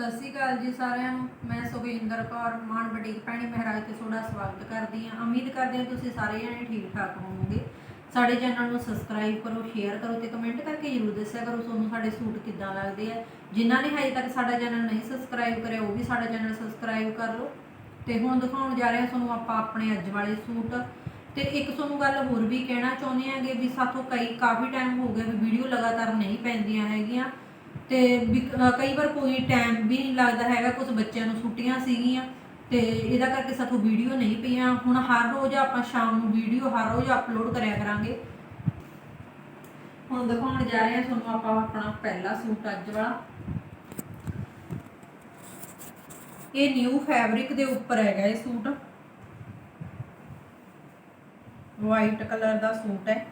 ਸਤਿ ਸ਼੍ਰੀ ਅਕਾਲ ਜੀ ਸਾਰਿਆਂ ਨੂੰ। ਮੈਂ ਸੁਖਿੰਦਰ ਕੌਰ, ਮਾਨ ਬਟੀਕ ਪੈਣੀ ਮਹਾਰਾਜ ਤੇ ਤੁਹਾਡਾ ਸਵਾਗਤ ਕਰਦੀ ਹਾਂ। ਉਮੀਦ ਕਰਦੇ ਹਾਂ ਤੁਸੀਂ ਸਾਰੇ ਜਣੇ ਠੀਕ ਠਾਕ ਹੋਵੋਗੇ। ਸਾਡੇ ਚੈਨਲ ਨੂੰ ਸਬਸਕ੍ਰਾਈਬ ਕਰੋ ਸ਼ੇਅਰ ਕਰੋ ਤੇ ਕਮੈਂਟ ਕਰਕੇ ਜਰੂਰ ਦੱਸਿਆ ਕਰੋ ਤੁਹਾਨੂੰ ਸਾਡੇ ਸੂਟ ਕਿੱਦਾਂ ਲੱਗਦੇ ਆ। ਜਿਨ੍ਹਾਂ ਨੇ ਹਜੇ ਤੱਕ ਸਾਡਾ ਚੈਨਲ ਨਹੀਂ ਸਬਸਕ੍ਰਾਈਬ ਕਰਿਆ, ਉਹ ਵੀ ਸਾਡਾ ਚੈਨਲ ਸਬਸਕ੍ਰਾਈਬ ਕਰ ਲਓ। ਤੇ ਹੁਣ ਦਿਖਾਉਣ ਜਾ ਰਹੇ ਹਾਂ ਤੁਹਾਨੂੰ ਆਪਾਂ ਆਪਣੇ ਅੱਜ ਵਾਲੇ ਸੂਟ। ਤੇ ਇੱਕ ਤੁਹਾਨੂੰ ਗੱਲ ਹੋਰ ਵੀ ਕਹਿਣਾ ਚਾਹੁੰਦੇ ਆਂਗੇ ਵੀ ਸਾਥੋਂ ਕਈ ਕਾਫੀ ਟਾਈਮ ਹੋ ਗਿਆ ਵੀ ਵੀਡੀਓ ਲਗਾਤਾਰ ਨਹੀਂ ਪੈਂਦੀਆਂ ਹੈਗੀਆਂ। ਤੇ ਵੀ ਕ- ਕਈ ਵਾਰ ਕੋਈ ਟਾਈਮ ਵੀ ਨਹੀਂ ਲੱਗਦਾ ਹੈਗਾ ਕੁਝ ਬੱਚਿਆਂ ਨੂੰ ਛੁੱਟੀਆਂ ਸੀਗੀਆਂ, ਤੇ ਇਹਦਾ ਕਰਕੇ ਸਾਥੋਂ ਵੀਡੀਓ ਨਹੀਂ ਪਈਆਂ। ਹੁਣ ਹਰ ਰੋਜ਼ ਆਪਾਂ ਸ਼ਾਮ ਨੂੰ ਵੀਡੀਓ ਹਰ ਰੋਜ਼ ਅਪਲੋਡ ਕਰਿਆ ਕਰਾਂਗੇ। ਹੁਣ ਦਿਖਾਉਣ ਜਾ ਰਹੇ ਹਾਂ ਤੁਹਾਨੂੰ ਆਪਾਂ ਆਪਣਾ ਪਹਿਲਾ ਸੂਟ ਅੱਜ ਵਾਲਾ। ਇਹ ਨਿਊ ਫੈਬਰਿਕ ਦੇ ਉੱਪਰ ਹੈਗਾ ਇਹ ਸੂਟ। ਵਾਈਟ ਕਲਰ ਦਾ ਸੂਟ ਹੈ।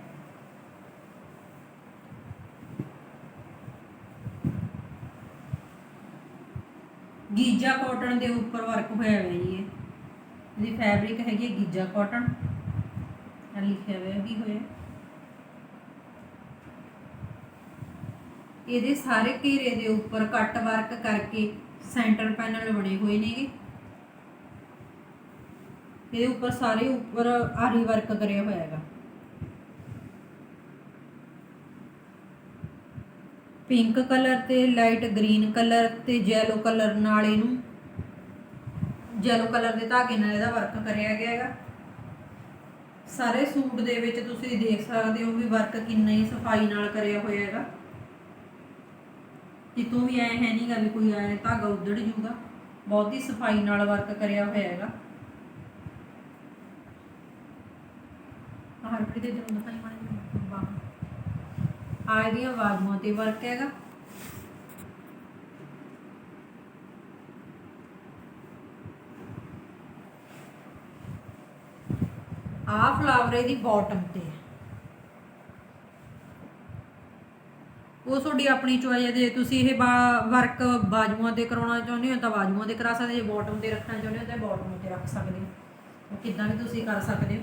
ਗੀਜਾ ਕਾਟਨ ਦੇ ਉੱਪਰ ਵਰਕ ਹੋਇਆ ਹੋਇਆ ਜੀ ਇਹ। ਇਹਦੀ ਫੈਬਰਿਕ ਹੈਗੀ ਹੈ ਗੀਜਾ ਕਾਟਨ ਆ ਲਿਖਿਆ ਹੋਇਆ ਵੀ ਹੋਇਆ? ਇਹਦੇ ਸਾਰੇ ਘੇਰੇ ਦੇ ਉੱਪਰ ਕੱਟ ਵਰਕ ਕਰਕੇ ਸੈਂਟਰ ਪੈਨਲ ਬਣੇ ਹੋਏ ਨੇਗੇ। ਇਹਦੇ ਉੱਪਰ ਸਾਰੇ ਉੱਪਰ ਆਰੀ ਵਰਕ ਕਰਿਆ ਹੋਇਆ ਹੈਗਾ। ਪਿੰਕ ਕਲਰ ਤੇ ਲਾਈਟ ਗ੍ਰੀਨ ਕਲਰ ਤੇ ਯੈਲੋ ਕਲਰ ਨਾਲ ਇਹਨੂੰ ਯੈਲੋ ਕਲਰ ਦੇ ਧਾਗੇ ਨਾਲ ਇਹਦਾ ਵਰਕ ਕਰਿਆ ਗਿਆ ਹੈਗਾ। ਸਾਰੇ ਸੂਟ ਦੇ ਵਿੱਚ ਤੁਸੀਂ ਦੇਖ ਸਕਦੇ ਹੋ ਵੀ ਵਰਕ ਕਿੰਨਾ ਹੀ ਸਫ਼ਾਈ ਨਾਲ ਕਰਿਆ ਹੋਇਆ ਹੈਗਾ। ਕਿਤੋਂ ਵੀ ਐ ਹੈ ਨਹੀਂਗਾ ਵੀ ਕੋਈ ਐ ਧਾਗਾ ਉਧੜ ਜੂਗਾ, ਬਹੁਤ ਹੀ ਸਫ਼ਾਈ ਨਾਲ ਵਰਕ ਕਰਿਆ ਹੋਇਆ ਹੈਗਾ। ਹਰਪ੍ਰੀਤ ਦੇ ਜਨਮ ਦਾ ਆ ਇਹਦੀਆਂ ਬਾਜੂਆਂ ਤੇ ਵਰਕ ਹੈਗਾ। ਆ ਫਲਾਵਰ ਇਹਦੀ ਬਾਟਮ ਤੇ ਉਹ ਤੁਹਾਡੀ ਆਪਣੀ ਚੋਇਸ ਹੈ, ਜੇ ਤੁਸੀਂ ਇਹ ਵਰਕ ਬਾਜੂਆਂ ਤੇ ਕਰਾਉਣਾ ਚਾਹੁੰਦੇ ਹੋ ਤਾਂ ਬਾਜੂਆਂ ਤੇ ਕਰਾ ਸਕਦੇ ਜੇ ਬਾਟਮ ਤੇ ਰੱਖਣਾ ਚਾਹੁੰਦੇ ਹੋ ਤਾਂ ਬਾਟਮ ਤੇ ਰੱਖ ਸਕਦੇ ਹੋ। ਕਿੱਦਾਂ ਵੀ ਤੁਸੀਂ ਕਰ ਸਕਦੇ ਹੋ।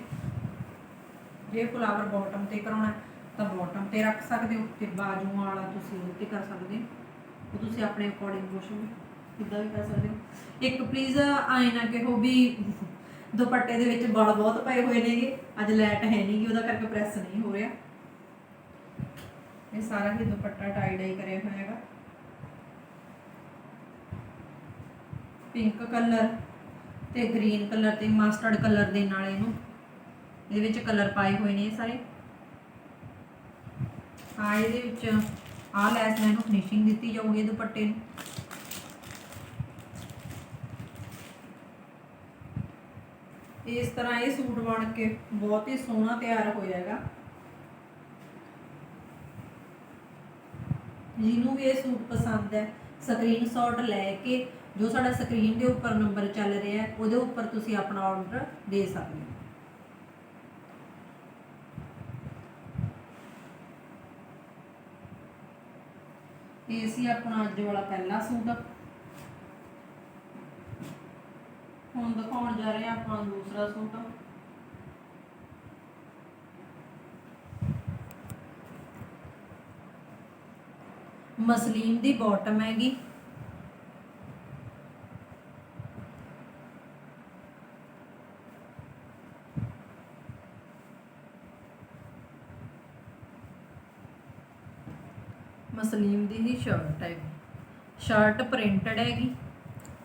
ਜੇ ਫਲਾਵਰ ਬਾਟਮ ਤੇ ਕਰਾਉਣਾ ਤਾਂ ਬਾਟਮ ਤੇ ਰੱਖ ਸਕਦੇ ਹੋ, ਤੇ ਬਾਜੂਆਂ ਵਾਲਾ ਤੁਸੀਂ ਉਹ ਕਰ ਸਕਦੇ ਹੋ। ਤੁਸੀਂ ਆਪਣੇ ਅਕੋਰਡਿੰਗ ਕੁਛ ਕਿੱਦਾਂ ਵੀ ਕਰ ਸਕਦੇ ਹੋ। ਇੱਕ ਪਲੀਜ਼ ਆਏ ਨਾ ਕਿਹੋ ਵੀ ਦੁਪੱਟੇ ਦੇ ਵਿੱਚ ਬਲ ਬਹੁਤ ਪਏ ਹੋਏ ਨੇਗੇ, ਅੱਜ ਲਾਈਟ ਹੈ ਨਹੀਂਗੀ ਉਹਦਾ ਕਰਕੇ ਪ੍ਰੈਸ ਨਹੀਂ ਹੋ ਰਿਹਾ। ਇਹ ਸਾਰਾ ਹੀ ਦੁਪੱਟਾ ਟਾਈ ਡਾਈ ਕਰਿਆ ਹੋਇਆ ਹੈਗਾ। ਪਿੰਕ ਕਲਰ ਤੇ ਗ੍ਰੀਨ ਕਲਰ ਤੇ ਮਸਟਰਡ ਕਲਰ ਦੇ ਨਾਲ ਇਹਨੂੰ, ਇਹਦੇ ਵਿੱਚ ਕਲਰ ਪਾਏ ਹੋਏ ਨੇ ਸਾਰੇ। ਆ ਇਹਦੇ ਵਿੱਚ ਆ ਲੈਸ ਨਾਲ ਇਹਨੂੰ ਫਿਨਿਸ਼ਿੰਗ ਦਿੱਤੀ ਜਾਊਗੀ ਦੁਪੱਟੇ ਨੂੰ। ਇਸ ਤਰ੍ਹਾਂ ਇਹ ਸੂਟ ਬਣ ਕੇ ਬਹੁਤ ਹੀ ਸੋਹਣਾ ਤਿਆਰ ਹੋਇਆ ਹੈਗਾ। ਜਿਹਨੂੰ ਵੀ ਇਹ ਸੂਟ ਪਸੰਦ ਹੈ ਸਕਰੀਨਸ਼ਾਟ ਲੈ ਕੇ ਜੋ ਸਾਡਾ ਸਕਰੀਨ ਦੇ ਉੱਪਰ ਨੰਬਰ ਚੱਲ ਰਿਹਾ ਹੈ, ਉਹਦੇ ਉੱਪਰ ਤੁਸੀਂ ਆਪਣਾ ਆਰਡਰ ਦੇ ਸਕਦੇ ਹੋ। ਇਹ ਸੀ ਆਪਣਾ ਅੱਜ ਵਾਲਾ ਪਹਿਲਾ ਸੂਟ। ਹੁਣ ਦਿਖਾਉਣ ਜਾ ਰਹੇ ਹਾਂ ਆਪਾਂ ਦੂਸਰਾ ਸੂਟ। ਮਸਲੀਨ ਦੀ ਬਾਟਮ ਹੈਗੀ। ਮਸਲੀਨ ਦੀ ਹੀ ਸ਼ਰਟ ਹੈਗੀ ਸ਼ਰਟ ਪ੍ਰਿੰਟਡ ਹੈਗੀ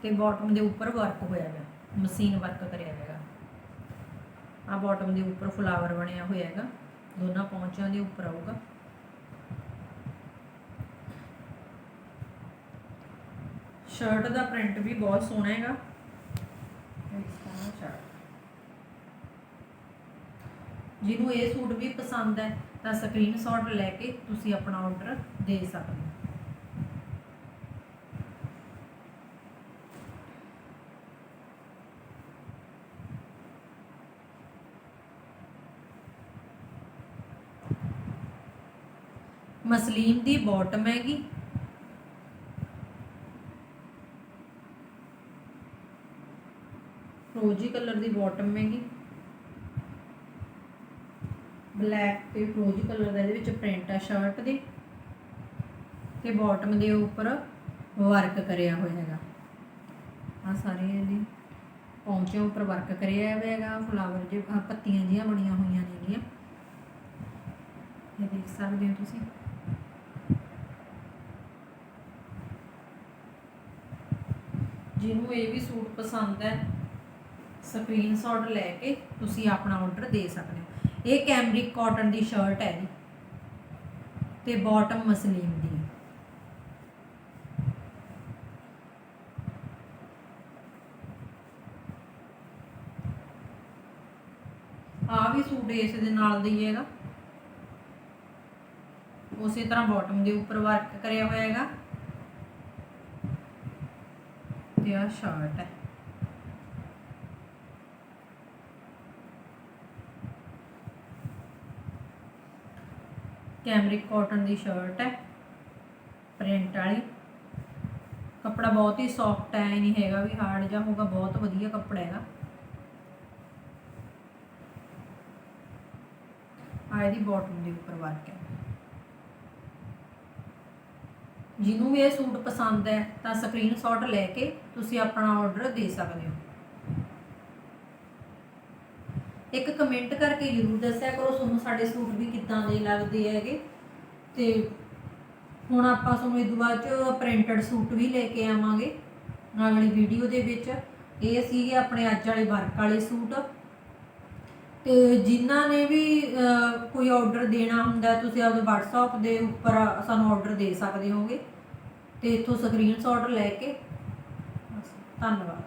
ਤੇ ਬਾਟਮ ਦੇ ਉੱਪਰ ਵਰਕ ਹੋਇਆ ਹੈ ਮਸ਼ੀਨ ਵਰਕ ਕਰਿਆ ਹੈਗਾ। ਆ ਬਾਟਮ ਦੇ ਉੱਪਰ ਫਲਾਵਰ ਬਣਿਆ ਹੋਇਆ ਹੈਗਾ। ਦੋਨਾਂ ਪੌਂਚਿਆਂ ਦੇ ਉੱਪਰ ਆਊਗਾ। ਸ਼ਰਟ ਦਾ ਪ੍ਰਿੰਟ ਵੀ ਬਹੁਤ ਸੋਹਣਾ ਹੈਗਾ। ਜਿਹਨੂੰ ਇਹ ਸੂਟ ਵੀ ਪਸੰਦ ਹੈ ਤਾਂ ਸਕਰੀਨਸ਼ਾਟ ਲੈ ਕੇ ਤੁਸੀਂ ਆਪਣਾ ਆਰਡਰ ਦੇ ਸਕਦੇ ਹੋ। ਮਸਲੀਨ ਦੀ ਬਾਟਮ ਹੈਗੀ। ਫਰੋਜੀ ਕਲਰ ਦੀ ਬਾਟਮ ਹੈਗੀ। ਬਲੈਕ ਤੇ ਫਰੋਜੀ ਕਲਰ ਦਾ ਇਹਦੇ ਵਿੱਚ ਪ੍ਰਿੰਟ ਆ ਸ਼ਰਟ ਦੇ। ਤੇ ਬਾਟਮ ਦੇ ਉੱਪਰ ਵਰਕ ਕਰਿਆ ਹੋਇਆ ਹੈਗਾ। ਆ ਸਾਰੇ ਇਹਦੇ ਪੌਂਚੇ ਉੱਪਰ ਵਰਕ ਕਰਿਆ ਹੋਇਆ ਹੈਗਾ। ਫਲਾਵਰ ਜੇ ਪੱਤੀਆਂ ਜੀਆਂ ਬਣੀਆਂ ਹੋਈਆਂ ਨੇਗੀਆਂ ਇਹ ਦੇਖ ਸਕਦੇ ਹੋ ਤੁਸੀਂ। ਜਿਹਨੂੰ ਇਹ ਵੀ ਸੂਟ ਪਸੰਦ ਹੈ ਸਕਰੀਨਸ਼ਾਟ ਲੈ ਕੇ ਤੁਸੀਂ ਆਪਣਾ ਆਰਡਰ ਦੇ ਸਕਦੇ ਹੋ। ਇਹ ਕੈਮਰਿਕ ਕਾਟਨ ਦੀ ਸ਼ਰਟ ਹੈ ਜੀ। ਤੇ ਬਾਟਮ ਮਸਲੀਨ ਦੀ। ਆ ਵੀ ਸੂਟ ਇਸ ਦੇ ਨਾਲ ਦਾ ਹੈਗਾ। ਉਸੇ ਤਰ੍ਹਾਂ ਬਾਟਮ ਦੇ ਉੱਪਰ ਵਰਕ ਕਰਿਆ ਹੋਇਆ ਹੈਗਾ। ਤੇ ਆ ਸ਼ਰਟ ਹੈ। ਕੈਮਰਿਕ ਕਾਟਨ ਦੀ ਸ਼ਰਟ ਹੈ, ਪ੍ਰਿੰਟ ਵਾਲੀ। ਕੱਪੜਾ ਬਹੁਤ ਹੀ ਸੌਫਟ ਹੈ, ਇਹ ਨਹੀਂ ਹੈਗਾ ਵੀ ਹਾਰਡ ਜਾਂ ਹੋਊਗਾ, ਬਹੁਤ ਵਧੀਆ ਕੱਪੜਾ ਹੈਗਾ। ਆ ਦੀ ਬਾਟਮ ਦੇ ਉੱਪਰ ਵਰਕ ਹੈ। ਜਿਹਨੂੰ ਵੀ ਇਹ ਸੂਟ ਪਸੰਦ ਹੈ, ਤਾਂ ਸਕਰੀਨਸ਼ਾਟ ਲੈ ਕੇ ਤੁਸੀਂ ਆਪਣਾ ਆਰਡਰ ਦੇ ਸਕਦੇ ਹੋ। ਇੱਕ ਕਮੈਂਟ ਕਰਕੇ ਜਰੂਰ ਦੱਸਿਆ ਕਰੋ ਤੁਹਾਨੂੰ ਸਾਡੇ ਸੂਟ ਵੀ ਕਿੱਦਾਂ ਦੇ ਲੱਗਦੇ ਹੈਗੇ। ਤੇ ਹੁਣ ਆਪਾਂ ਤੁਹਾਨੂੰ ਇਹ ਬਾਅਦ ਚ ਪ੍ਰਿੰਟਡ ਸੂਟ ਵੀ ਲੈ ਕੇ ਆਵਾਂਗੇ ਅਗਲੀ ਵੀਡੀਓ ਦੇ ਵਿੱਚ। ਇਹ ਸੀਗੇ ਆਪਣੇ ਅੱਜ ਵਾਲੇ ਵਰਕ ਵਾਲੇ ਸੂਟ। ਤੇ ਜਿਨ੍ਹਾਂ ਨੇ ਵੀ ਕੋਈ ਆਰਡਰ ਦੇਣਾ ਹੁੰਦਾ, ਤੁਸੀਂ ਆਪਦੇ WhatsApp ਦੇ ਉੱਪਰ ਸਾਨੂੰ ਆਰਡਰ ਦੇ ਸਕਦੇ ਹੋਗੇ। ਤੇ ਇੱਥੋਂ ਸਕਰੀਨਸ਼ਾਟ ਲੈ ਕੇ। ਧੰਨਵਾਦ।